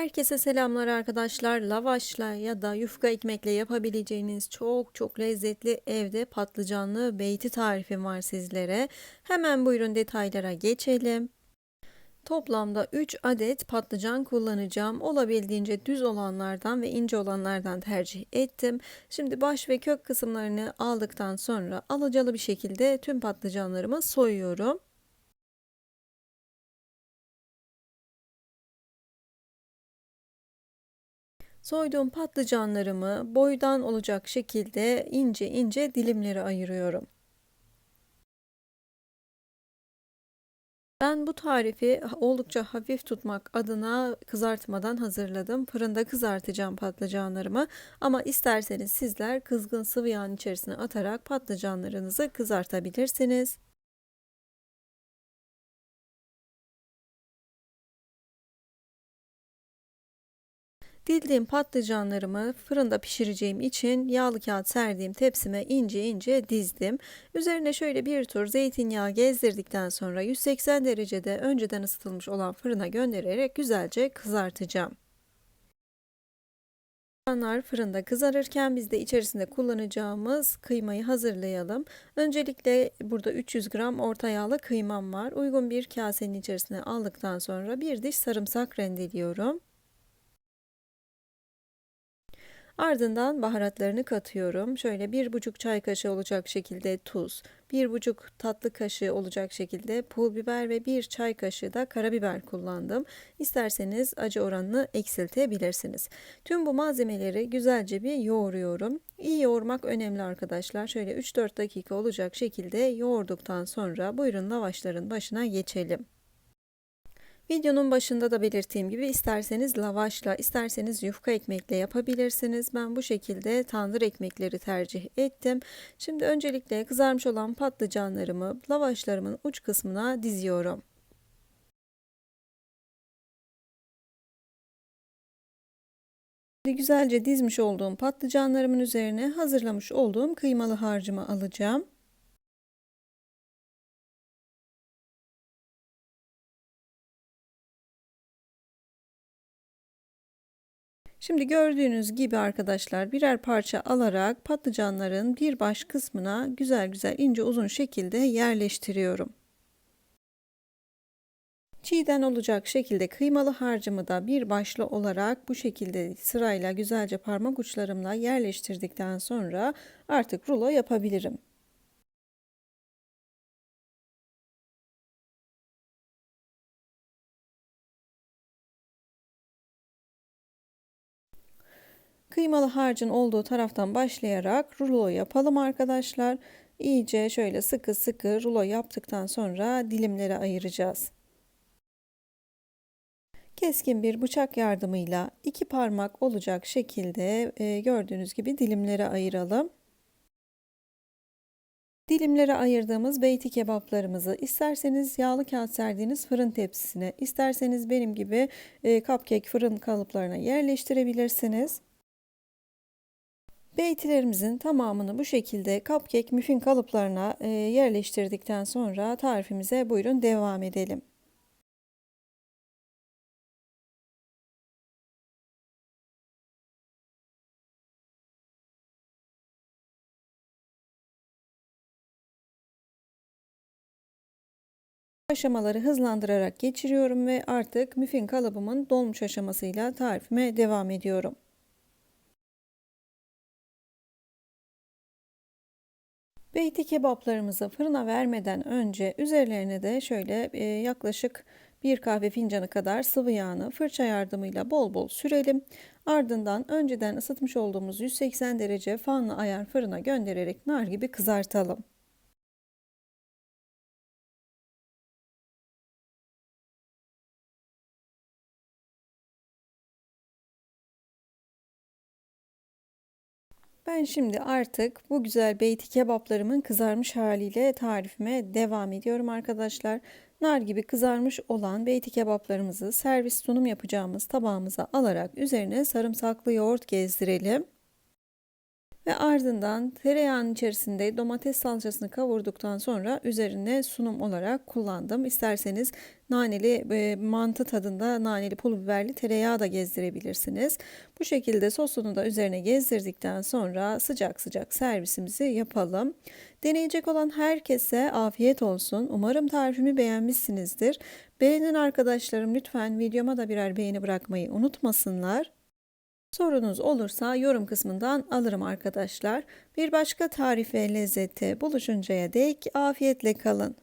Herkese selamlar arkadaşlar. Lavaşla ya da yufka ekmekle yapabileceğiniz çok çok lezzetli evde patlıcanlı beyti tarifim var sizlere. Hemen buyurun detaylara geçelim. Toplamda 3 adet patlıcan kullanacağım. Olabildiğince düz olanlardan ve ince olanlardan tercih ettim. Şimdi baş ve kök kısımlarını aldıktan sonra alacalı bir şekilde tüm patlıcanlarımı soyuyorum. Soyduğum patlıcanlarımı boydan olacak şekilde ince ince dilimlere ayırıyorum. Ben bu tarifi oldukça hafif tutmak adına kızartmadan hazırladım. Fırında kızartacağım patlıcanlarımı ama isterseniz sizler kızgın sıvı yağın içerisine atarak patlıcanlarınızı kızartabilirsiniz. Dildiğim patlıcanlarımı fırında pişireceğim için yağlı kağıt serdiğim tepsime ince ince dizdim. Üzerine şöyle bir tur zeytinyağı gezdirdikten sonra 180 derecede önceden ısıtılmış olan fırına göndererek güzelce kızartacağım. Patlıcanlar fırında kızarırken biz de içerisinde kullanacağımız kıymayı hazırlayalım. Öncelikle burada 300 gram orta yağlı kıymam var. Uygun bir kasenin içerisine aldıktan sonra bir diş sarımsak rendeliyorum. Ardından baharatlarını katıyorum. Şöyle bir buçuk çay kaşığı olacak şekilde tuz, bir buçuk tatlı kaşığı olacak şekilde pul biber ve bir çay kaşığı da karabiber kullandım. İsterseniz acı oranını eksiltebilirsiniz. Tüm bu malzemeleri güzelce bir yoğuruyorum. İyi yoğurmak önemli arkadaşlar. Şöyle 3-4 dakika olacak şekilde yoğurduktan sonra buyurun lavaşların başına geçelim. Videonun başında da belirttiğim gibi isterseniz lavaşla, isterseniz yufka ekmekle yapabilirsiniz. Ben bu şekilde tandır ekmekleri tercih ettim. Şimdi öncelikle kızarmış olan patlıcanlarımı lavaşlarımın uç kısmına diziyorum. Güzelce dizmiş olduğum patlıcanlarımın üzerine hazırlamış olduğum kıymalı harcımı alacağım. Şimdi gördüğünüz gibi arkadaşlar birer parça alarak patlıcanların bir baş kısmına güzel güzel ince uzun şekilde yerleştiriyorum. Çiğden olacak şekilde kıymalı harcımı da bir başlı olarak bu şekilde sırayla güzelce parmak uçlarımla yerleştirdikten sonra artık rulo yapabilirim. Kıymalı harcın olduğu taraftan başlayarak rulo yapalım arkadaşlar. İyice şöyle sıkı sıkı rulo yaptıktan sonra dilimlere ayıracağız. Keskin bir bıçak yardımıyla iki parmak olacak şekilde e, gördüğünüz gibi dilimlere ayıralım. Dilimlere ayırdığımız beyti kebaplarımızı isterseniz yağlı kağıt serdiğiniz fırın tepsisine, isterseniz benim gibi e, cupcake fırın kalıplarına yerleştirebilirsiniz. Beytilerimizin tamamını bu şekilde cupcake müfin kalıplarına e, yerleştirdikten sonra tarifimize buyurun devam edelim. aşamaları hızlandırarak geçiriyorum ve artık müfin kalıbımın dolmuş aşamasıyla tarifime devam ediyorum. Beyti kebaplarımızı fırına vermeden önce üzerlerine de şöyle e, yaklaşık bir kahve fincanı kadar sıvı yağını fırça yardımıyla bol bol sürelim. Ardından önceden ısıtmış olduğumuz 180 derece fanlı ayar fırına göndererek nar gibi kızartalım. Ben şimdi artık bu güzel beyti kebaplarımın kızarmış haliyle tarifime devam ediyorum arkadaşlar. Nar gibi kızarmış olan beyti kebaplarımızı servis sunum yapacağımız tabağımıza alarak üzerine sarımsaklı yoğurt gezdirelim. Ve ardından tereyağının içerisinde domates salçasını kavurduktan sonra üzerine sunum olarak kullandım. İsterseniz naneli e, mantı tadında naneli pul biberli tereyağı da gezdirebilirsiniz. Bu şekilde sosunu da üzerine gezdirdikten sonra sıcak sıcak servisimizi yapalım. Deneyecek olan herkese afiyet olsun. Umarım tarifimi beğenmişsinizdir. Beğenen arkadaşlarım lütfen videoma da birer beğeni bırakmayı unutmasınlar. Sorunuz olursa yorum kısmından alırım arkadaşlar. Bir başka tarif ve lezzette buluşuncaya dek afiyetle kalın.